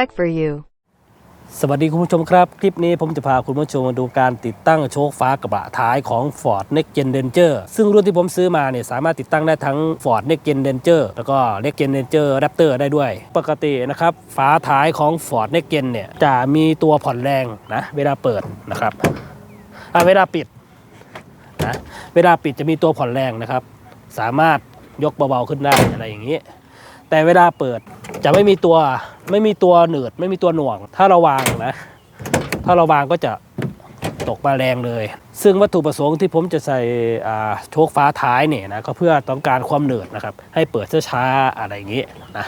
Tech for you. สวัสดีคุณผู้ชมครับ คลิปนี้ผมจะพาคุณผู้ชมมาดูการติดตั้งโชคฟ้ากระบะท้ายของ Ford Next Gen Ranger ซึ่งรุ่นที่ผมซื้อมาเนี่ยสามารถติดตั้งได้ทั้ง Ford Next Gen Ranger แล้วก็ Next Gen Ranger Raptor ได้ด้วย ปกตินะครับฝาท้ายของ Ford Next Gen เนี่ยจะมีตัวผ่อนแรงนะเวลาเปิดนะครับอะเวลาปิดนะเวลาปิดจะมีตัวผ่อนแรงนะครับ สามารถยกเบาๆขึ้นได้อะไรอย่างนี้ แต่เวลาเปิดจะไม่มีตัวไม่มีตัวหนืดไม่มีตัวหน่วง ถ้าเราวางนะ ถ้าเราวางก็จะตกมาแรงเลย ซึ่งวัตถุประสงค์ที่ผมจะใส่โชคฟ้าท้ายเนี่ยนะก็เพื่อต้องการความหนืดนะครับ ให้เปิดช้าๆอะไรอย่างนี้นะ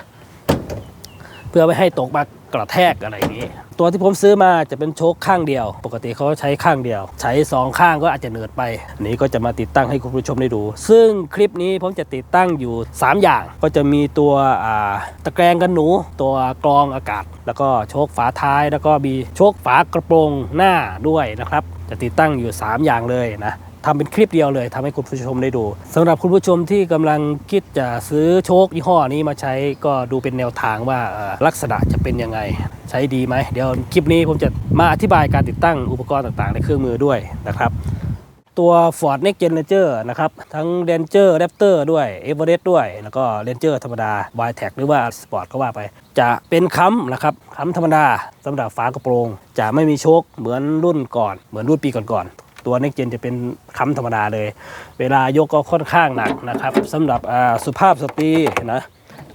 เพื่อไม่ให้ตกมากระแทกอะไรอย่างนี้ ตัวที่ผมซื้อมาจะเป็นโชคข้างเดียว ปกติเขาใช้ข้างเดียว ใช้สองข้างก็อาจจะเหนืดไปนี้ก็จะมาติดตั้งให้คุณผู้ชมได้ดู ซึ่งคลิปนี้ผมจะติดตั้งอยู่ 3 อย่าง ก็จะมีตัวตะแกรงกันหนู ตัวกรองอากาศ แล้วก็โชคฝาท้าย แล้วก็มีโชคฝากระโปรงหน้าด้วยนะครับ จะติดตั้งอยู่ 3 อย่างเลยนะ ทำเป็นคลิปเดียวเลยทำให้คุณผู้ชมได้ดูสำหรับคุณผู้ชมที่กำลังคิดจะซื้อโชคยี่ห้อนี้มาใช้ก็ดูเป็นแนวทางว่าลักษณะจะเป็นยังไง ใช้ดีไหม เดี๋ยวคลิปนี้ผมจะมาอธิบายการติดตั้งอุปกรณ์ต่างๆ ในเครื่องมือด้วยนะครับ ตัว Ford Next Gen Ranger นะครับ ทั้ง Ranger Raptor ด้วย Everest ด้วย แล้วก็ Ranger ธรรมดา y t e c หรือว่า Sport ก็ว่าไป จะเป็นค้ำนะครับค้ำธรรมดาสำหรับฝากระโปรง จะไม่มีโชคเหมือนรุ่นก่อนเหมือนรุ่นปีก่อนๆ ตัว Next Gen จะเป็นค้ำธรรมดาเลย เวลายกก็ค่อนข้างหนักนะครับสำหรับสุภาพสตรีนะ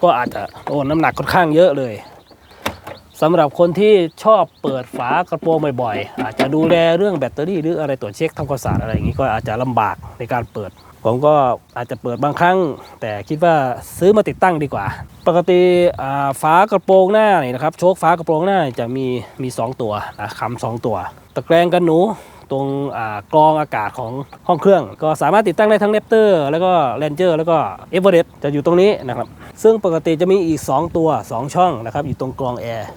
ก็อาจจะโอ้น้ำหนักค่อนข้างเยอะเลยสำหรับคนที่ชอบเปิดฝากระโปรงบ่อยๆ อาจจะดูแลเรื่องแบตเตอรี่หรืออะไรตรวจเช็คทำความสะอาดอะไรอย่างนี้ก็อาจจะลำบากในการเปิด ผมก็อาจจะเปิดบางครั้ง แต่คิดว่าซื้อมาติดตั้งดีกว่า ปกติฝากระโปรงหน้านี่นะครับโชคฝากระโปรงหน้าจะมีมี 2 ตัวนะคำสองตัว ตะแกรงกันหนู ตรงกรองอากาศของห้องเครื่อง ก็สามารถติดตั้งได้ทั้ง r รปเตอร์แล้วก็ Ranger แล้วก็เอเวอเรสต์จะอยู่ตรงนี้นะครับซึ่งปกติจะมีอีก 2 ตัว 2 ช่องนะครับอยู่ตรงกรองแอร์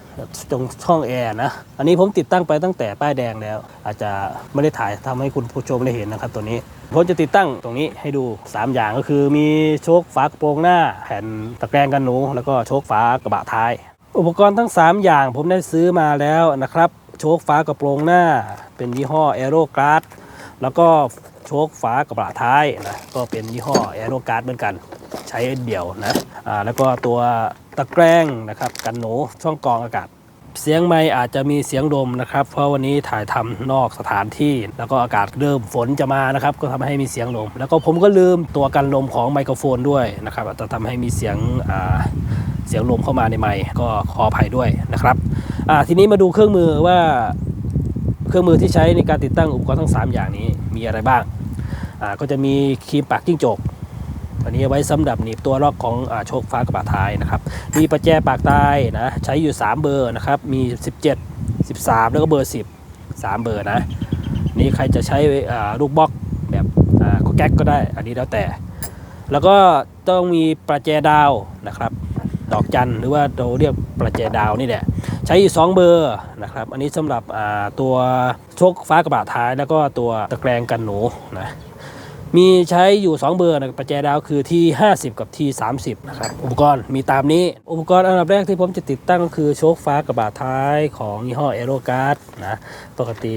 ตรงช่องแอร์นะอันนี้ผมติดตั้งไปตั้งแต่ป้ายแดงแล้ว อาจจะไม่ได้ถ่ายทำให้คุณผู้ชมได้เห็นนะครับตัวนี้ผมจะติดตั้งตรงนี้ให้ดู 3 อย่างก็คือมีโชคฝากระโปรงหน้า แผ่นตะแกรงกันหนู แล้วก็โชคฝากระบะท้าย อุปกรณ์ทั้ง 3 อย่างผมได้ซื้อมาแล้วนะครับ โชคฝากระโปรงหน้า เป็นยี่ห้อ a e r o g r a d แล้วก็โชคฝากระบะท้ายนะก็เป็นยี่ห้อ a e r o g r a d เหมือนกัน ใช้เดี่ยวนะอ่าแล้วก็ตัวตะแกรงนะครับกันหนูช่องกรองอากาศ เสียงไม่อาจจะมีเสียงลมนะครับ เพราะวันนี้ถ่ายทำนอกสถานที่ แล้วก็อากาศเริ่มฝนจะมานะครับ ก็ทำให้มีเสียงลม แล้วก็ผมก็ลืมตัวกันลมของไมโครโฟนด้วยนะครับอาจจะทำให้มีเสียงอ่าเสียงลมเข้ามาในไมค์ก็ขออภัยด้วยนะครับ อ่าทีนี้มาดูเครื่องมือว่าเครื่องมือที่ใช้ในการติดตั้งอุปกรณ์ทั้ง 3 อย่างนี้มีอะไรบ้างอ่าก็จะมีครีมปากจิ้งจกอันนี้ไว้สำหรับหนีบตัวล็อกของอโชคฟ้ากระบะท้ายนะครับมีประแจปากตายนะใช้อยู่ 3 เบอร์นะครับมี 17 13 แล้วก็เบอร์ 10 3 เบอร์นะนี่ใครจะใช้ลูกบล็อกแบบอ่าแก๊กก็ได้ อันนี้แล้วแต่ แล้วก็ต้องมีประแจดาวนะครับ ดอกจันหรือว่าเราเรียกประแจดาวนี่แหละ ช้อยู่2เบอร์นะครับ อันนี้สำหรับตัวโชคฟ้ากระบะท้ายแล้วก็ตัวตะแกรงกันหนูนะมีใช้อยู่ 2 เบอร์นะประแจดาวคือที่ 50 กับที่ 30 นะครับ อุปกรณ์มีตามนี้ อุปกรณ์อันดับแรกที่ผมจะติดตั้งก็คือโชคฟ้ากระบะท้ายของยี่ห้อเอโรการ์ดนะปกติ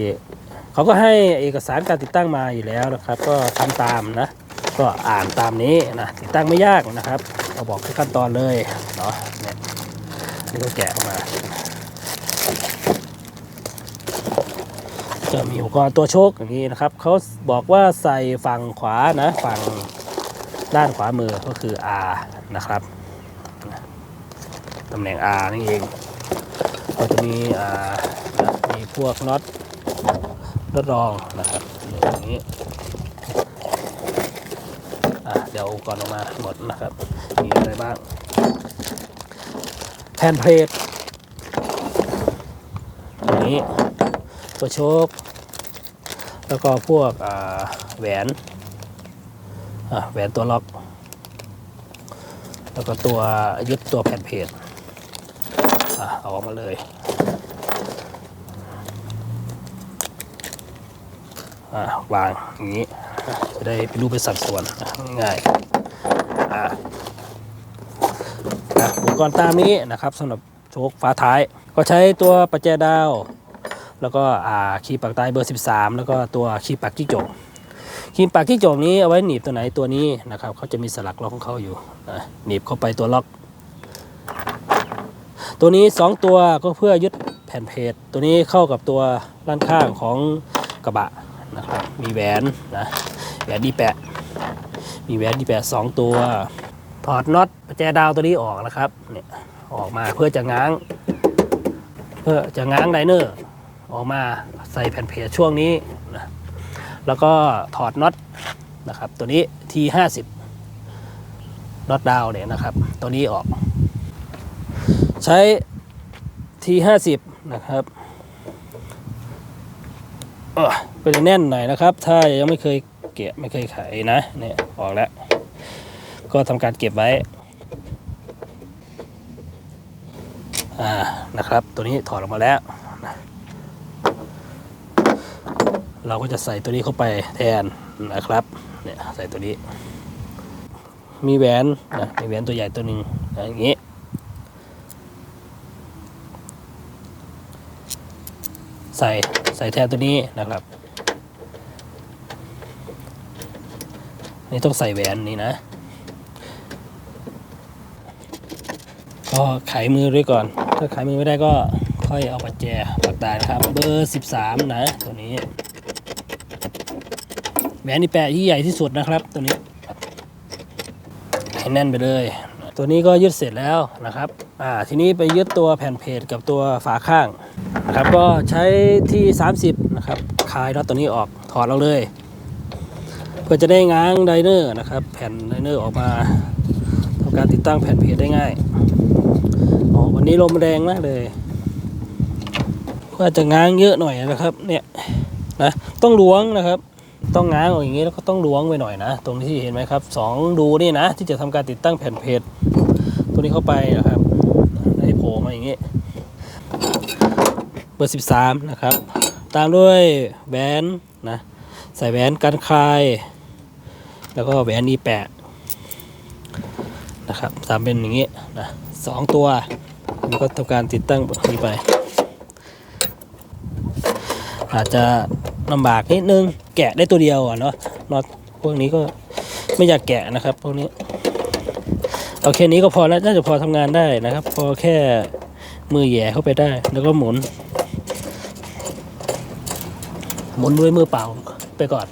เขาก็ให้เอกสารการติดตั้งมาอยู่แล้วนะครับ ก็ทำตามนะ ก็อ่านตามนี้นะติดตั้งไม่ยากนะครับเราบอกทุกขั้นตอนเลยเนาะเนี่ยนี่ก็แกะออกมา จะมีอุปกรณ์ตัวโชคอย่างนี้นะครับเขาบอกว่าใส่ฝั่งขวานะฝั่งด้านขวามือก็คือ R นะครับตำแหน่ง R นี่นเองก็จะมีมีพวกน็อตน็อตรองนะครับอย่างนี้เดี๋ยวก่อนออกมาหมดนะครับ มีอะไรบ้างแผ่นเพลทอย่างนี้ตัวโชค แล้วก็พวกแหวนแหวนตัวล็อก แล้วก็ตัวยึดตัวแผ่นเพจอะเอาออกมาเลยวางอย่างนี้จะได้เป็นรูปเป็นสัดส่วนง่ายอุปกรณ์ตามนี้นะครับสำหรับโชคฟ้าท้าย ก็ใช้ตัวปัจแจดาว แล้วก็อ่าคีย์ปากตายเบอร์ 13 แล้วก็ตัวคีย์ปากจิ้งจกคีย์ปากจิ้งจกนี้เอาไว้หนีบตัวไหนตัวนี้นะครับเขาจะมีสลักล็อกของเขาอยู่หนีบเข้าไปตัวล็อก ตัวนี้ 2 ตัวก็เพื่อยึดแผ่นเพจตัวนี้เข้ากับตัวด้านข้างของกระบะนะครับมีแหวนนะแหวนดีแปะ มีแหวนดีแปะสองตัว ถอดน็อตประแจดาวตัวนี้ออกนะครับเนี่ยออกมาเพื่อจะง้าง เพื่อจะง้างไดเนอร์ ออกมาใส่แผ่นเพจช่วงนี้นะแล้วก็ถอดน็อตนะครับ ตัวนี้ T50 น็อตดาวเนี่ยนะครับ ตัวนี้ออก ใช้ T50 นะครับเออเป็นแน่นหน่อยนะครับ ถ้ายังไม่เคยเกะไม่เคยไขนะเนี่ยออกแล้ว ก็ทำการเก็บไว้อ่านะครับ ตัวนี้ถอดออกมาแล้วนะ เราก็จะใส่ตัวนี้เข้าไปแทนนะครับเนี่ยใส่ตัวนี้ มีแหวนนะมีแหวนตัวใหญ่ตัวหนึ่งนะอย่างนี้ใส่ใส่แทนตัวนี้นะครับนี่ต้องใส่แหวนนี่นะก็ไขมือด้วยก่อน ถ้าไขมือไม่ได้ก็ค่อยเอาปัจแจปักตานครับ เบอร์ 13 นะ ตัวนี้ แหวนนี่แปะที่ใหญ่ที่สุดนะครับ ตัวนี้ให้แน่นไปเลย ตัวนี้ก็ยึดเสร็จแล้วนะครับอ่าทีนี้ไปยึดตัวแผ่นเพจกับตัวฝาข้างนะครับก็ใช้ที่ 30 นะครับคลายน็อตตัวนี้ออกถอดเราเลย เพื่อจะได้ง้างไดเนอร์นะครับ แผ่นไดเนอร์ออกมาทำการติดตั้งแผ่นเพจได้ง่ายอ๋อวันนี้ลมแรงมากเลยก็จะง้างเยอะหน่อยนะครับ เนี่ยนะต้องล้วงนะครับ ต้องง้างออกอย่างนี้แล้วก็ต้องล้วงไปหน่อยนะ ตรงที่เห็นไหมครับสองดูนี่นะ ที่จะทำการติดตั้งแผ่นเพจตัวนี้เข้าไปนะครับให้โผล่มาอย่างนี้ เบอร์ 13 นะครับ ตามด้วยแหวนนะใส่แหวนกันคลาย แล้วก็แหวนอีแปะนะครับตามเป็นอย่างนี้นะสองตัวนี่ก็ทำการติดตั้งแบบนี้ไป อาจจะ ลำบากนิดนึงแกะได้ตัวเดียวอะเนาะน็อตพวกนี้ก็ไม่อยากแกะนะครับพวกนี้เอาแค่นี้ก็พอแล้วน่าจะพอทำงานได้นะครับ พอแค่มือแหย่เข้าไปได้ แล้วก็หมุน หมุนด้วยมือเปล่าไปก่อน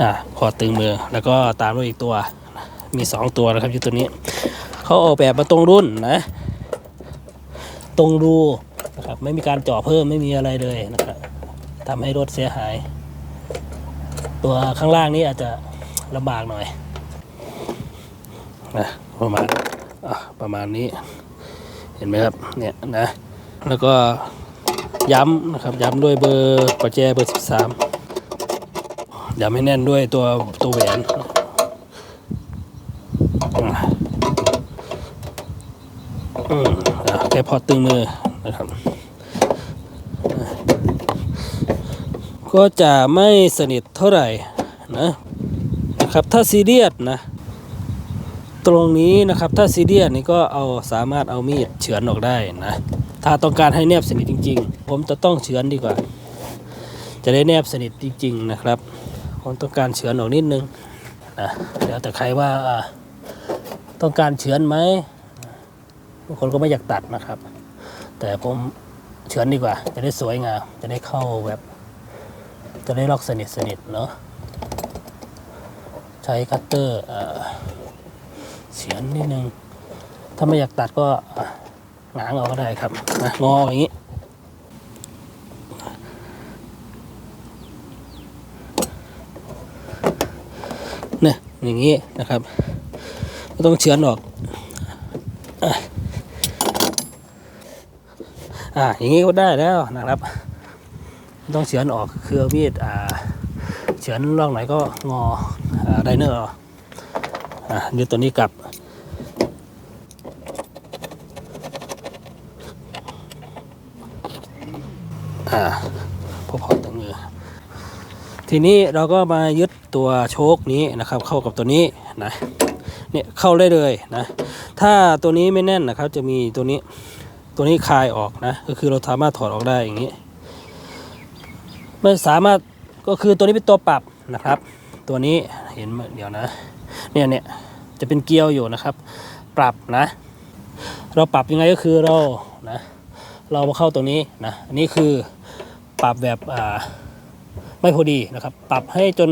อ่าพอตึงมือแล้วก็ตามด้วยอีกตัวมีสองตัวนะครับอยู่ตัวนี้เขาออกแบบมาตรงรุ่นนะ ตรงรู นะครับไม่มีการเจาะเพิ่มไม่มีอะไรเลยนะครับทำให้รถเสียหาย ตัวข้างล่างนี้อาจจะลำบากหน่อยนะประมาณประมาณนี้ เห็นไหมครับเนี่ยนะแล้วก็ย้ำนะครับย้ำด้วยเบอร์ประแจเบอร์ 13ย้ำให้แน่นด้วยตัวตัวแหวนอืมอะแค่พอตึงมือ นะครับ ก็จะไม่สนิทเท่าไหร่นะนะครับถ้าซีเรียสนะ ตรงนี้นะครับถ้าซีเรียสนี่ก็เอาสามารถเอามีดเฉือนออกได้นะถ้าต้องการให้แนบสนิทจริง ๆ ผมจะต้องเฉือนดีกว่า จะได้แนบสนิทจริง ๆ นะครับ ผมต้องการเฉือนออกนิดนึงนะเดี๋ยวแต่ใครว่าอ่าต้องการเฉือนไหมบางคนก็ไม่อยากตัดนะครับ แต่ผมเฉือนดีกว่า จะได้สวยงาม จะได้เข้าแบบ จะได้ล็อกสนิทสนิทเนาะ ใช้คัตเตอร์เฉือนนิดนึง ถ้าไม่อยากตัดก็อะง้างเอาก็ได้ครับนะงออย่างนี้เนี่ยอย่างนี้นะครับ ก็ต้องเฉือนออก อ่าอย่างนี้ก็ได้แล้วนะครับ ต้องเฉือนออกคือมีดอ่าเฉือนร่องไหนก็งออ่าไดเนอร์อาอ่ายึดตัวนี้กลับอ่าพอพอตรงมือทีนี้เราก็มายึดตัวโชคนี้นะครับ เข้ากับตัวนี้นะเนี่ยเข้าได้เลยนะ ถ้าตัวนี้ไม่แน่นนะครับ จะมีตัวนี้ ตัวนี้คลายออกนะ ก็คือเราสามารถถอดออกได้อย่างนี้มันสามารถก็คือตัวนี้เป็นตัวปรับนะครับ ตัวนี้เห็นเดี๋ยวนะ เนี่ยเนี่ยจะเป็นเกลียวอยู่นะครับ ปรับนะ เราปรับยังไงก็คือเรานะ เรามาเข้าตัวนี้นะอันนี้คือปรับแบบอ่าไม่พอดีนะครับ ปรับให้จน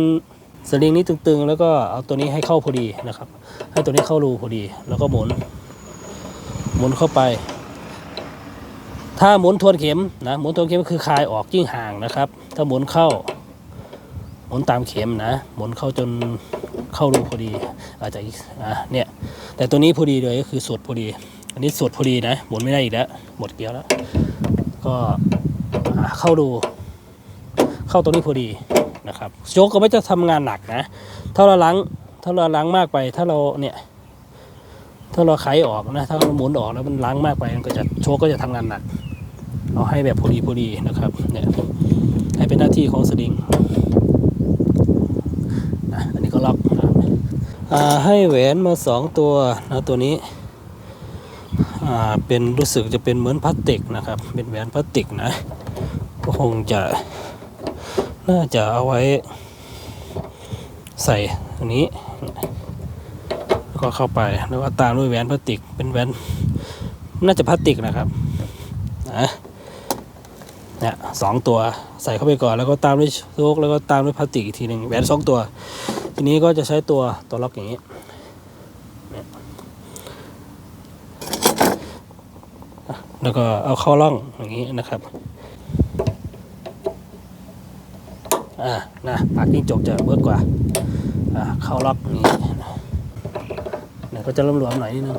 สลิงนี้ตึงๆ แล้วก็เอาตัวนี้ให้เข้าพอดีนะครับ ให้ตัวนี้เข้ารูพอดี แล้วก็หมุน หมุนเข้าไป ถ้าหมุนทวนเข็มนะหมุนทวนเข็มก็คือคลายออกยิ่งห่างนะครับ ถ้าหมุนเข้า หมุนตามเข็มนะ หมุนเข้าจนเข้ารูพอดี อาจจะอะเนี่ย แต่ตัวนี้พอดีเลยก็คือสุดพอดี อันนี้สุดพอดีนะ หมุนไม่ได้อีกแล้ว หมดเกลียวแล้ว ก็เข้าดู เข้าตรงนี้พอดีนะครับโจ๊กก็ไม่จะทำงานหนักนะถ้าเราล้างถ้าเราล้างมากไป ถ้าเราเนี่ย ถ้าเราไขออกนะ ถ้าเราหมุนออกแล้วมันล้างมากไปมันก็จะโชกก็จะทำงานหนัก เอาให้แบบพอดีพอดีนะครับเนี่ยให้เป็นหน้าที่ของสลิงนะอันนี้ก็ล็อกนะให้แหวนมาสองตัวนะตัวนี้เป็นรู้สึกจะเป็นเหมือนพลาสติกนะครับ เป็นแหวนพลาสติกนะก็คงจะน่าจะเอาไว้ใส่อันนี้แล้วก็เข้าไปแล้วก็ตามด้วยแหวนพลาสติกเป็นแหวนน่าจะพลาสติกนะครับนะ นี่ยสองตัวใส่เข้าไปก่อนแล้วก็ตามด้วยโซกแล้วก็ตามด้วยพลาสติกอีกทีหนึ่งแหวนสองตัว ทีนี้ก็จะใช้ตัวตัวล็อกอย่างนี้แล้วก็เอาเข้าร่องอย่างนี้นะครับอ่านะปากจิ้งจกจะเบิร์กกว่าอ่าเข้าล็อกอย่างนี้เนี่ยก็จะหลวมๆหน่อยนิดนึง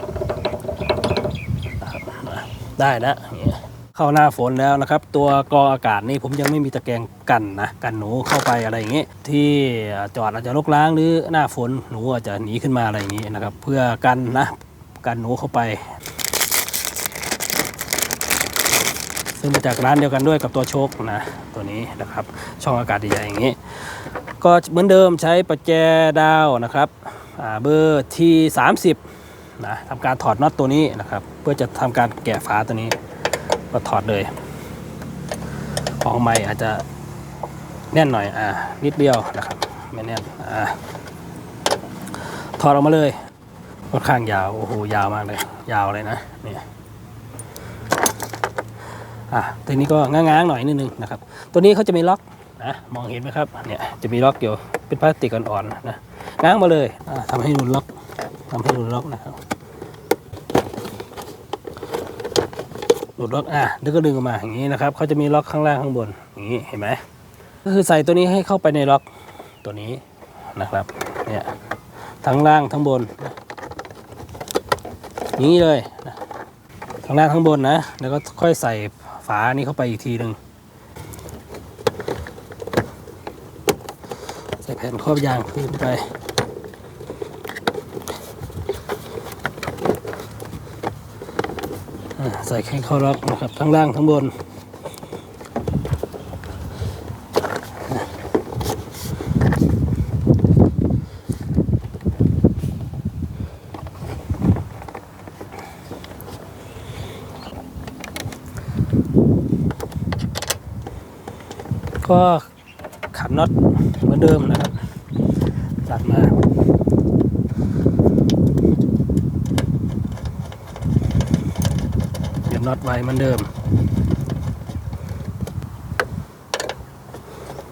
ได้แล้วอย่างเงี้ย เข้าหน้าฝนแล้วนะครับ ตัวกรองอากาศนี่ผมยังไม่มีตะแกรงกันนะกันหนูเข้าไปอะไรอย่างเงี้ยที่จอดอาจจะลกล้างหรือหน้าฝนหนูอาจจะหนีขึ้นมาอะไรอย่างงี้นะครับ เพื่อกันนะกันหนูเข้าไปซึ่งมาจากร้านเดียวกันด้วยกับตัวโชคนะตัวนี้นะครับ ช่องอากาศใหญ่อย่างนี้ ก็เหมือนเดิมใช้ประแจดาวนะครับเบอร์ที่30นะทำการถอดน็อตตัวนี้นะครับ เพื่อจะทำการแกะฝาตัวนี้ ก็ถอดเลยของใหม่อาจจะแน่นหน่อยอ่านิดเดียวนะครับไม่แน่นอ่าถอดออกมาเลยค่อนข้างยาวโอ้โหยาวมากเลย ยาวเลยนะเนี่ยอะตัวนี้ก็ง้างๆหน่อยนิดนึงนะครับ ตัวนี้เขาจะมีล็อกนะมองเห็นไหมครับเนี่ยจะมีล็อกอยู่เป็นพลาสติกอ่อนๆนะง้างมาเลยอะทำให้หนุนล็อกทำให้หนุนล็อกนะครับ หนุนล็อกอะแล้วก็ดึงออกมาอย่างนี้นะครับเขาจะมีล็อกข้างล่างข้างบนอย่างนี้เห็นไหมก็คือใส่ตัวนี้ให้เข้าไปในล็อกตัวนี้นะครับเนี่ยทั้งล่างทั้งบนอย่างนี้เลยทั้งล่างทั้งบนนะ แล้วก็ค่อยใส่ฝานี้เข้าไปอีกทีหนึ่งใส่แผ่นครอบยางขึ้นไป อ่าใส่แค่เข้าล็อกนะครับทั้งล่างทั้งบนก็ขันน็อตเหมือนเดิมนะครับตัดมา เก็บ น็อตไว้เหมือนเดิม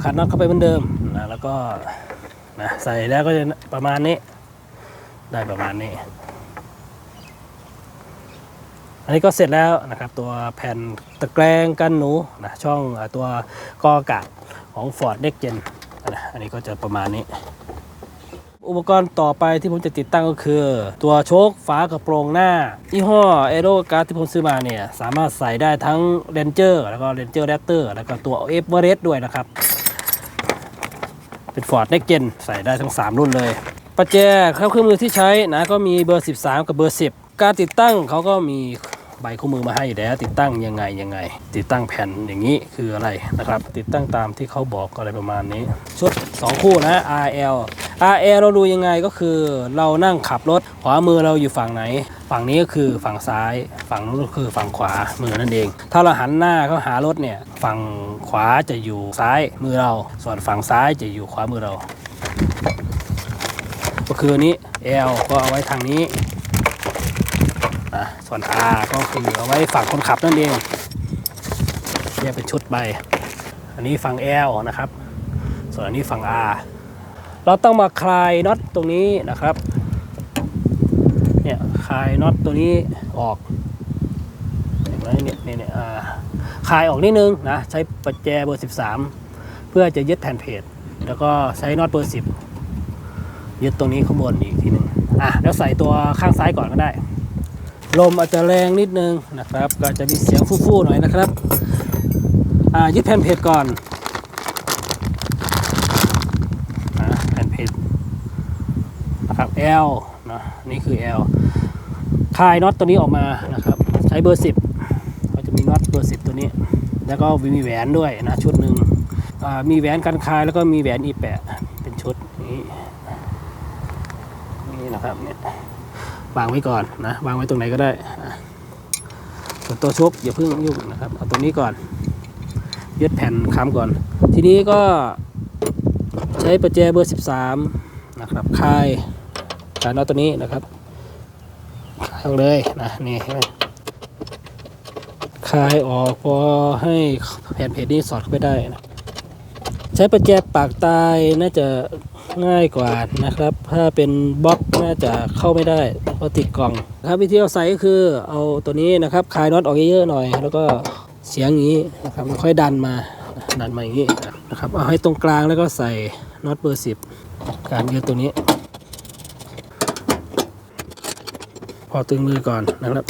ขัดน็อตเข้าไปเหมือนเดิมนะแล้วก็นะใส่แล้วก็จะประมาณนี้ ได้ประมาณนี้ อันนี้ก็เสร็จแล้วนะครับ ตัวแผ่นตะแกรงกันหนูนะช่องตัวกออากาศของ Ford Next Gen นะอันนี้ก็จะประมาณนี้ อุปกรณ์ต่อไปที่ผมจะติดตั้งก็คือ ตัวโชคฝากระโปรงหน้ายี่ห้อเอโรการ์ที่ผมซื้อมาเนี่ย สามารถใส่ได้ทั้ง Ranger แล้วก็ Ranger Raptor แล้วก็ตัว e v e r e s t ด้วยนะครับ เป็น Ford Next Gen ใส่ได้ทั้ง 3 รุ่นเลยประแจครับเครื่องมือที่ใช้นะก็มีเบอร์ 13 กับเบอร์ 10 การติดตั้งเขาก็มี ใบคู่มือมาให้แล้ว ติดตั้งยังไงยังไง ติดตั้งแผ่นอย่างนี้คืออะไรนะครับ ติดตั้งตามที่เขาบอกอะไรประมาณนี้ ชุด 2 คู่นะ RL RL เราดูยังไงก็คือเรานั่งขับรถขวามือเราอยู่ฝั่งไหน ฝั่งนี้ก็คือฝั่งซ้าย ฝั่งนู้นก็คือฝั่งขวามือนั่นเอง ถ้าเราหันหน้าเข้าหารถเนี่ยฝั่งขวาจะอยู่ซ้ายมือเรา ส่วนฝั่งซ้ายจะอยู่ขวามือเรา ก็คือนี้ L ก็เอาไว้ทางนี้ ส่วน R ก็คือเอาไว้ฝั่งคนขับนั่นเองแยเป็นชุดไปอันนี้ฝั่ง L นะครับ ส่วนอันนี้ฝั่ง R เราต้องมาคลายน็อตตรงนี้นะครับ เนี่ยคลายน็อตตัวนี้ออกเห็นไหมเนี่ยเนี่ยเนี่ยอ่าคลายออกนิดนึงนะใช้ประแจเบอร์ 13 เพื่อจะยึดแผ่นเพจแล้วก็ใช้น็อตเบอร์ 10 ยึดตรงนี้ข้างบนอีกทีหนึ่งอะแล้วใส่ตัวข้างซ้ายก่อนก็ได้ ลมอาจจะแรงนิดนึงนะครับ ก็จะมีเสียงฟู่ๆหน่อยนะครับ อ่ายึดแผ่นเพจก่อนอแผ่นเพจนะครับ L นะนี่คือ L คลายน็อตตัวนี้ออกมานะครับ ใช้เบอร์ 10ก็จะมีน็อตเบอร์ 10 ตัวนี้ แล้วก็มีแหวนด้วยนะชุดหนึ่งมีแหวนกันคลายแล้วก็มีแหวนอีแปะเป็นชุดนี้นี่นะครับเนี่ย วางไว้ก่อนนะวางไว้ตรงไหนก็ได้ส่วนตัวชกอย่าเพิ่งยุ่งนะครับเอาตรงนี้ก่อนยึดแผ่นค้ำก่อน ทีนี้ก็ใช้ประแจเบอร์ 13 นะครับคายคลายน็อตตัวนี้นะครับคายออกเลยนะนี่คายออกพอให้แผ่นเพจนี้สอดเข้าไปได้นะใช้ประแจปากตายน่าจะง่ายกว่านะครับ ถ้าเป็นบล็อก น่าจะเข้าไม่ได้เพราะติดกล่องครับวิธีเอาใส่ก็คือเอาตัวนี้นะครับคลายน็อตออกเยอะๆหน่อย แล้วก็เสียงงนี้นะครับค่อยดันมาดันมาอย่างนี้นะครับเอาให้ตรงกลางแล้วก็ใส่น็อตเบอร์สิบการยืดตัวนี้ พอตึงมือก่อนนะครับ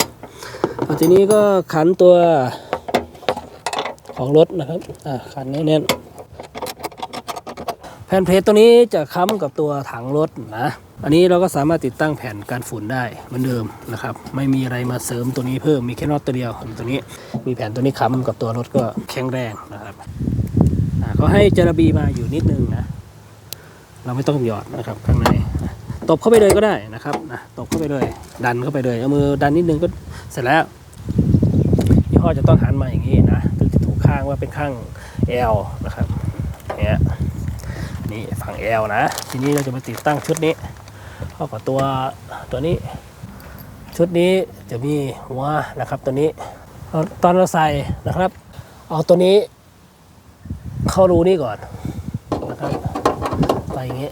เอาทีนี้ก็ขันตัวของรถนะครับอ่าขันแน่นๆ แผ่นเพลทตัวนี้จะค้ำกับตัวถังรถนะ อันนี้เราก็สามารถติดตั้งแผ่นกันฝุ่นได้เหมือนเดิมนะครับ ไม่มีอะไรมาเสริมตัวนี้เพิ่ม มีแค่น็อตตัวเดียวตัวนี้ มีแผ่นตัวนี้ค้ำกับตัวรถก็แข็งแรงนะครับอ่าก็ให้จระบีมาอยู่นิดนึงนะ เราไม่ต้องหยอดนะครับข้างในตบเข้าไปเลยก็ได้นะครับนะตบเข้าไปเลย ดันเข้าไปเลยเอามือดันนิดนึงก็เสร็จแล้วยี่ห้อจะต้องหันมาอย่างนี้นะถึงจะถูกข้างว่าเป็นข้าง L นะครับเนี่ย นี่ฝั่ง L นะ ทีนี้เราจะมาติดตั้งชุดนี้เข้ากับตัวตัวนี้ ชุดนี้จะมีหัวนะครับตัวนี้ตอนเราใส่นะครับ เอาตัวนี้ เข้ารูนี่ก่อนนะครับไปอย่างนี้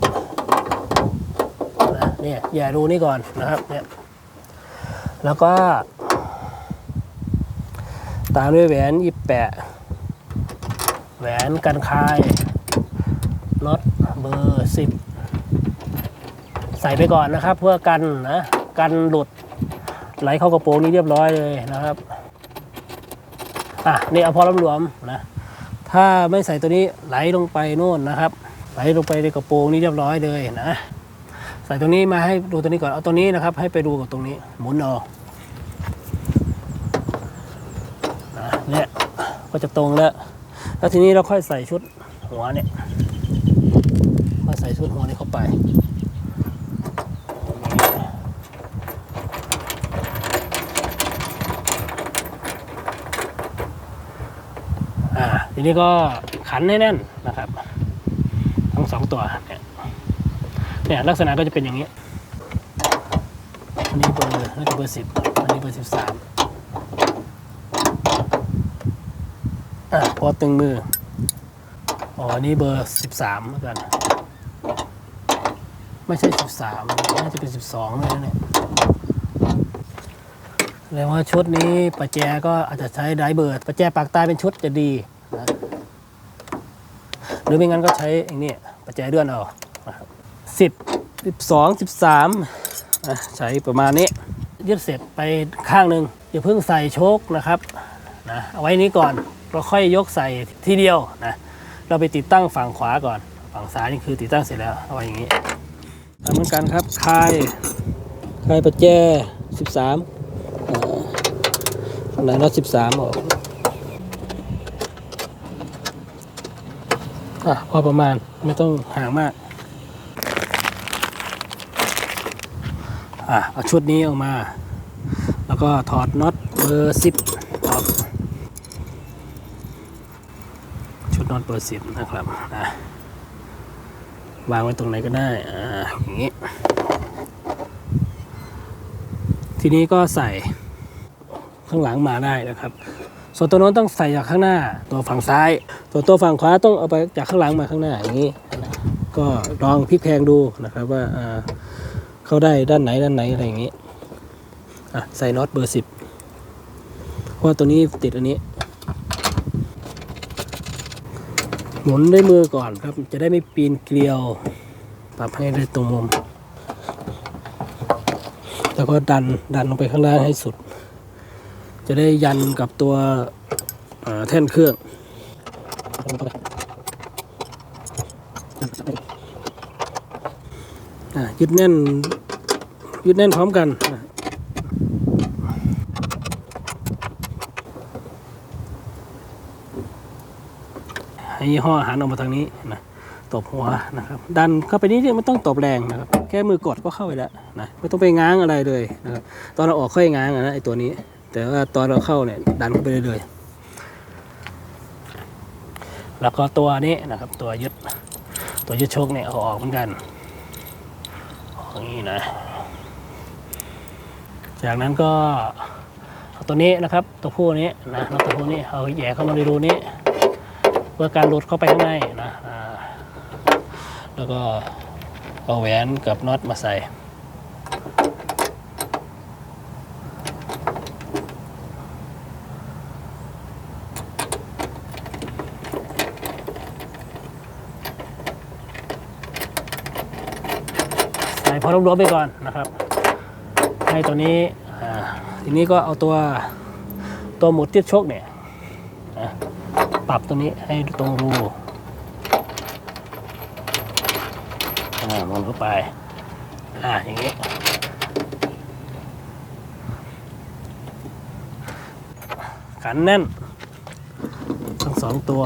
นะเนี่ยอย่ารูนี่ก่อนนะครับเนี่ยแล้วก็ตามด้วยแหวนยี่แปะแหวนกันคาย 10ใส่ไปก่อนนะครับ เพื่อกันนะกันหลุดไหลเข้ากระโปรงนี้เรียบร้อยเลยนะครับอะนี่เอาพอรวมๆนะถ้าไม่ใส่ตัวนี้ไหลลงไปโน่นนะครับ ไหลลงไปในกระโปรงนี้เรียบร้อยเลยนะใส่ตรงนี้มาให้ดูตัวนี้ก่อนเอาตัวนี้นะครับ ให้ไปดูกับตรงนี้หมุนออกนะเนี่ยก็จะตรงแล้ว แล้วทีนี้เราค่อยใส่ชุดหัวเนี่ย มาใส่ชุดหัวนี้เข้าไปอ่าทีนี้ก็ขันให้แน่นนะครับ ทั้งสองตัวเนี่ยเนี่ยลักษณะก็จะเป็นอย่างนี้อันนี้เบอร์น่าจะเบอร์สิบอันนี้เบอร์สิบสามอะพอตึงมืออ๋ออันนี้เบอร์สิบสามเหมือนกัน ไม่ใช่สิบสามน่าจะเป็นสิบสองเลยนะเนี่ยแสดงว่าชุดนี้ประแจก็อาจจะใช้ไดเบิร์ดประแจปากตายเป็นชุดจะดีนะหรือไม่งั้นก็ใช้อย่างนี้ประแจเลื่อนเอาสิบสิบสองสิบสามใช้ประมาณนี้ยึดเสร็จไปข้างหนึ่งอย่าเพิ่งใส่โชคนะครับนะเอาไว้นี้ก่อนเราค่อยยกใส่ทีเดียวนะเราไปติดตั้งฝั่งขวาก่อน ฝั่งซ้ายนี่คือติดตั้งเสร็จแล้วเอาไว้อย่างนี้ เหมือนกันครับคายคายประแจ13เอ่อไหนน็อตสิบสามออกอะพอประมาณไม่ต้องห่างมาก อะเอาชุดนี้ออกมา แล้วก็ถอดน็อตเบอร์สิบออกชุดน็อตเบอร์สิบนะครับอะ วางไว้ตรงไหนก็ได้ อ่าอย่างนี้ ทีนี้ก็ใส่ข้างหลังมาได้นะครับ ส่วนตัวโน้นต้องใส่จากข้างหน้า ตัวฝั่งซ้าย ส่วนตัวฝั่งขวาต้องเอาไปจากข้างหลังมาข้างหน้าอย่างนี้ ก็ลองพลิกแพงดูนะครับว่าอ่าเข้าได้ด้านไหนด้านไหนอะไรอย่างนี้ อะใส่น็อตเบอร์สิบเพราะว่าตัวนี้ติดอันนี้ หมุนด้วยมือก่อนครับ จะได้ไม่ปีนเกลียว ปรับให้ได้ตรงมุม แล้วก็ดันดันลงไปข้างล่างให้สุด จะได้ยันกับตัวแท่นเครื่องยึดแน่นยึดแน่นพร้อมกันอะให้ ยี่ห้อหันออกมาทางนี้นะตบหัวนะครับดันเข้าไปนิดนึงไม่ต้องตบแรงนะครับแค่มือกดก็เข้าไปแล้วนะไม่ต้องไปง้างอะไรเลยนะครับตอนเราออกค่อยง้างนะไอตัวนี้ แต่ว่าตอนเราเข้าเนี่ยดันเข้าไปเลยแล้วก็ตัวนี้นะครับ ตัวยึดตัวยึดโชคเนี่ยเอาออกเหมือนกันออกอย่างนี้นะ จากนั้นก็เอาตัวนี้นะครับ ตัวผู้นี้นะแล้วตัวผู้นี้เอาแย่เข้ามาในรูนี้ เพื่อการหลุดเข้าไปข้างในนะแล้วก็เอาแหวนกับน็อตมาใส่ใส่พอรวมๆไปก่อนนะครับ ให้ตัวนี้ทีนี้ก็เอาตัวตัวหมุดที่ชกเนี่ย ปรับตัวนี้ให้ตรงรูอ่ามันเข้าไป อ่าอย่างนี้ขันแน่นทั้งสองตัว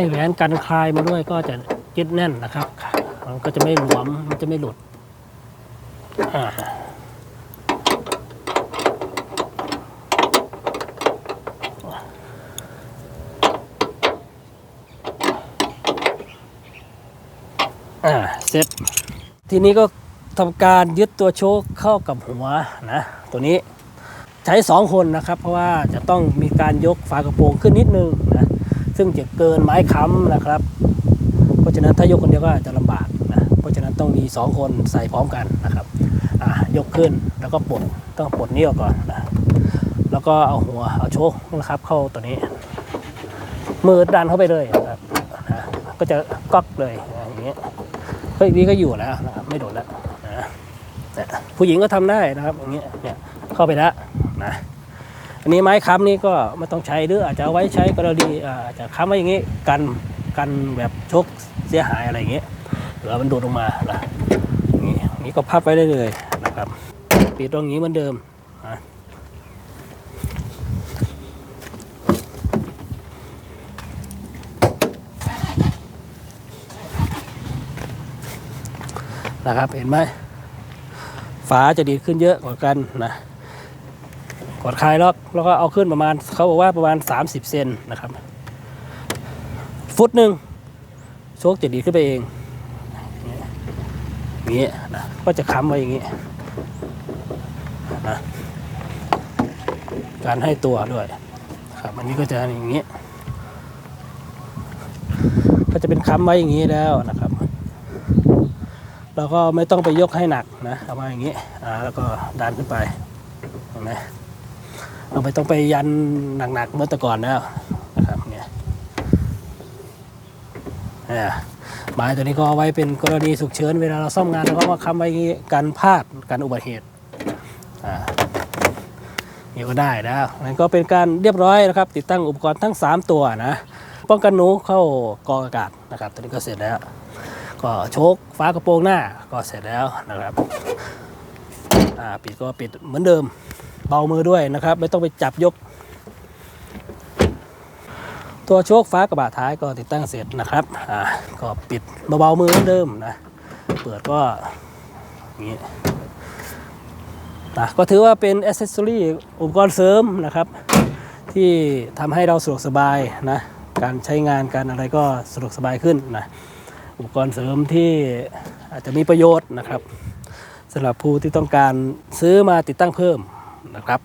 ให้แหวนกันคลายมาด้วยก็จะยึดแน่นนะครับ มันก็จะไม่หลวม มันจะไม่หลุดอ่าเสร็จ ทีนี้ก็ทำการยึดตัวโชคเข้ากับหัวนะ ตัวนี้ใช้สองคนนะครับ เพราะว่าจะต้องมีการยกฝากระโปรงขึ้นนิดนึงนะ ซึ่งจะเกินไม้ค้ำนะครับ เพราะฉะนั้นถ้ายกคนเดียวก็อาจจะลำบากนะเพราะฉะนั้นต้องมี 2 คนใส่พร้อมกันนะครับยกขึ้นแล้วก็ปลดต้องปลดนี้ออกก่อนนะแล้วก็เอาหัวเอาโชคนะครับ เข้าตัวนี้ มือดันเข้าไปเลยนะครับก็จะก๊อกเลยอย่างนี้เฮ้ยนี่ก็อยู่แล้วนะครับไม่โดดแล้วนะผู้หญิงก็ทำได้นะครับอย่างเงี้ยเนี่ยเข้าไปแล้วนะ อันนี้ไม้ค้ำนี่ก็ไม่ต้องใช้หรืออาจจะเอาไว้ใช้กรณีอาอาจจะค้ำไว้อย่างนี้กันกันแบบชกเสียหายอะไรอย่างเงี้ยหรือมันโดดลงมานะอย่างนี้อย่างนี้ก็พับไว้ได้เลยนะครับปิดตรงนี้เหมือนเดิมนะนะครับเห็นไหมฝาจะดีขึ้นเยอะกว่ากันนะ กดคลายล็อกแล้วก็เอาขึ้นประมาณเขาบอกว่าประมาณ 30 เซนนะครับ ฟุตหนึ่งโชคจะดีขึ้นไปเองอย่างนี้นะก็จะค้ำไว้อย่างนี้นะการให้ตัวด้วยครับอันนี้ก็จะอย่างนี้ก็จะเป็นค้ำไว้อย่างนี้แล้วนะครับเราก็ไม่ต้องไปยกให้หนักนะเอามาอย่างนี้อ่าแล้วก็ดันขึ้นไปเห็นไหม เราไม่ต้องไปยันหนักๆเมื่อแต่ก่อนแล้วนะครับเนี่ยนี่ยไม้ตัวนี้ก็ไว้เป็นกรณีฉุกเฉินเวลาเราซ่อมงานเราก็มาค้ำไว้อย่างงี้กันพลาดกันอุบัติเหตุอ่านี่ก็ได้นะนั่นก็เป็นการเรียบร้อยนะครับ ติดตั้งอุปกรณ์ทั้ง 3 ตัวนะป้องกันหนูเข้ากองอากาศนะครับตอนนี้ก็เสร็จแล้ว ก็โชคฝากระโปรงหน้าก็เสร็จแล้วนะครับอ่าปิดก็ปิดเหมือนเดิม เบามือด้วยนะครับ ไม่ต้องไปจับยก ตัวโชคฟ้ากระบะท้ายก็ติดตั้งเสร็จนะครับอ่าก็ปิดเบาๆมือเหมือนเดิมนะเปิดก็นี้นะก็ถือว่าเป็นอ c เซสซอรีอุปกรณ์เสริมนะครับ ที่ทำให้เราสะดวกสบายนะการใช้งานการอะไรก็สะดวกสบายขึ้นนะอุปกรณ์เสริมที่อาจจะมีประโยชน์นะครับสำหรับผู้ที่ต้องการซื้อมาติดตั้งเพิ่ม นะครับ